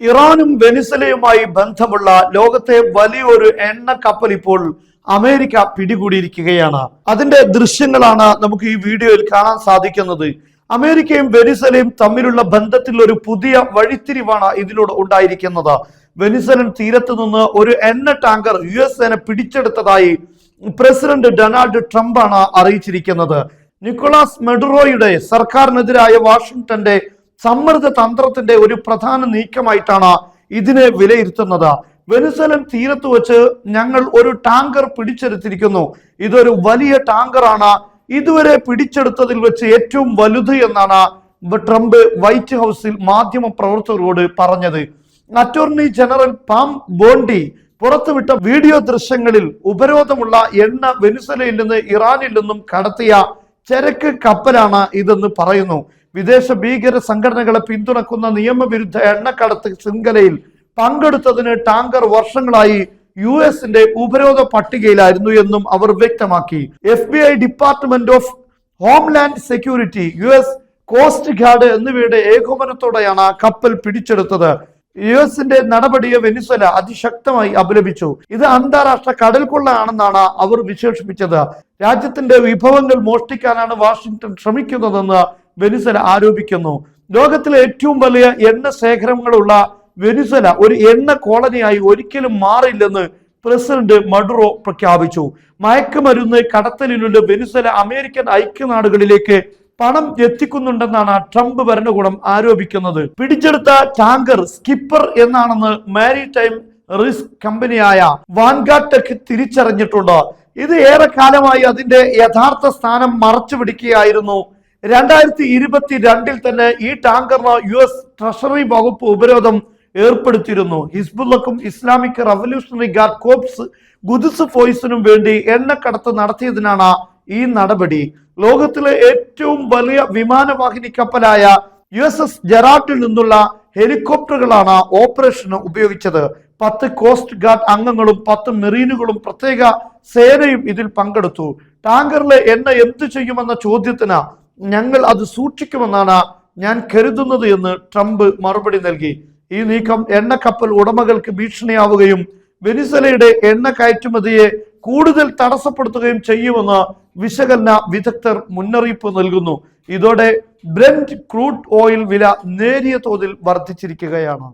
ഇറാനും വെനിസലയുമായി ബന്ധമുള്ള ലോകത്തെ വലിയൊരു എണ്ണ കപ്പൽ ഇപ്പോൾ അമേരിക്ക പിടികൂടിയിരിക്കുകയാണ്. അതിന്റെ ദൃശ്യങ്ങളാണ് നമുക്ക് ഈ വീഡിയോയിൽ കാണാൻ സാധിക്കുന്നത്. അമേരിക്കയും വെനിസലയും തമ്മിലുള്ള ബന്ധത്തിൽ ഒരു പുതിയ വഴിത്തിരിവാണ് ഇതിലൂടെ ഉണ്ടായിരിക്കുന്നത്. വെനിസലൻ തീരത്ത് നിന്ന് ഒരു എണ്ണ ടാങ്കർ യു എസ് സേന പിടിച്ചെടുത്തതായി പ്രസിഡന്റ് ഡൊണാൾഡ് ട്രംപ് ആണ് അറിയിച്ചിരിക്കുന്നത്. നിക്കോളാസ് മെഡുറോയുടെ സർക്കാരിനെതിരായ വാഷിംഗ്ടന്റെ സമ്മർദ്ദ തന്ത്രത്തിന്റെ ഒരു പ്രധാന നീക്കമായിട്ടാണ് ഇതിനെ വിലയിരുത്തുന്നത്. വെനിസലൻ തീരത്ത് വെച്ച് ഞങ്ങൾ ഒരു ടാങ്കർ പിടിച്ചെടുത്തിരിക്കുന്നു. ഇതൊരു വലിയ ടാങ്കറാണ്. ഇതുവരെ പിടിച്ചെടുത്തതിൽ വെച്ച് ഏറ്റവും വലുത് എന്നാണ് ട്രംപ് വൈറ്റ് ഹൗസിൽ മാധ്യമ പ്രവർത്തകരോട് പറഞ്ഞത്. അറ്റോർണി ജനറൽ പാം ബോണ്ടി പുറത്തുവിട്ട വീഡിയോ ദൃശ്യങ്ങളിൽ ഉപരോധമുള്ള എണ്ണ വെനിസലയിൽ നിന്ന് ഇറാനിൽ നിന്നും കടത്തിയ ചരക്ക് കപ്പലാണ് ഇതെന്ന് പറയുന്നു. വിദേശ ഭീകര സംഘടനകളെ പിന്തുണക്കുന്ന നിയമവിരുദ്ധ എണ്ണക്കടത്ത് ശൃംഖലയിൽ പങ്കെടുത്തതിന് ടാങ്കർ വർഷങ്ങളായി യു എസിന്റെ ഉപരോധ പട്ടികയിലായിരുന്നു എന്നും അവർ വ്യക്തമാക്കി. F B I department of homeland security U S coast guard എന്നിവയുടെ ഏകോപനത്തോടെയാണ് കപ്പൽ പിടിച്ചെടുത്തത്. യു എസിന്റെ നടപടിയെ വെനിസ്വല അതിശക്തമായി അപലപിച്ചു. ഇത് അന്താരാഷ്ട്ര കടൽ അവർ വിശേഷിപ്പിച്ചത്. രാജ്യത്തിന്റെ വിഭവങ്ങൾ മോഷ്ടിക്കാനാണ് വാഷിംഗ്ടൺ ശ്രമിക്കുന്നതെന്ന് വെനിസ്വല ആരോപിക്കുന്നു. ലോകത്തിലെ ഏറ്റവും വലിയ എണ്ണ ശേഖരങ്ങളുള്ള വെനിസ്വല ഒരു എണ്ണ കോളനിയായി ഒരിക്കലും മാറില്ലെന്ന് പ്രസിഡന്റ് മഡുറോ പ്രഖ്യാപിച്ചു. മയക്കുമരുന്ന് കടത്തലിലുള്ള വെനിസ്വല അമേരിക്കൻ ഐക്യനാടുകളിലേക്ക് പണം എത്തിക്കുന്നുണ്ടെന്നാണ് ട്രംപ് ഭരണകൂടം ആരോപിക്കുന്നത്. പിടിച്ചെടുത്ത ടാങ്കർ സ്കിപ്പർ എന്നാണെന്ന് മാരി ടൈം റിസ്ക് കമ്പനിയായ വാൻഗാട്ടെക് തിരിച്ചറിഞ്ഞിട്ടുണ്ട്. ഇത് ഏറെക്കാലമായി അതിന്റെ യഥാർത്ഥ സ്ഥാനം മറച്ചു പിടിക്കുകയായിരുന്നു രണ്ടായിരത്തി ഇരുപത്തി രണ്ടിൽ തന്നെ ഈ ടാങ്കറിന് യു എസ് ട്രഷറി വകുപ്പ് ഉപരോധം ഏർപ്പെടുത്തിയിരുന്നു. ഹിസ്ബുല്ലക്കും Islamic revolutionary guard corps Quds ഫോയ്സിനും വേണ്ടി എണ്ണക്കടത്ത് നടത്തിയതിനാണ് ഈ നടപടി. ലോകത്തിലെ ഏറ്റവും വലിയ വിമാനവാഹിനി കപ്പലായ യു എസ് എസ് ജെറാട്ടിൽ നിന്നുള്ള ഹെലികോപ്റ്ററുകളാണ് ഓപ്പറേഷന് ഉപയോഗിച്ചത്. പത്ത് കോസ്റ്റ് ഗാർഡ് അംഗങ്ങളും പത്ത് മെറീനുകളും പ്രത്യേക സേനയും ഇതിൽ പങ്കെടുത്തു. ടാങ്കറിലെ എണ്ണ എന്തു ചെയ്യുമെന്ന ചോദ്യത്തിന് ഞങ്ങൾ അത് സൂക്ഷിക്കുമെന്നാണ് ഞാൻ കരുതുന്നത് എന്ന് ട്രംപ് മറുപടി നൽകി. ഈ നീക്കം എണ്ണ കപ്പൽ ഉടമകൾക്ക് ഭീഷണിയാവുകയും വെനിസലയുടെ എണ്ണ കയറ്റുമതിയെ കൂടുതൽ തടസ്സപ്പെടുത്തുകയും ചെയ്യുമെന്ന് വിശകലന വിദഗ്ധർ മുന്നറിയിപ്പ് നൽകുന്നു. ഇതോടെ ബ്രെൻഡ് ക്രൂഡ് ഓയിൽ വില നേരിയ തോതിൽ വർദ്ധിച്ചിരിക്കുകയാണ്.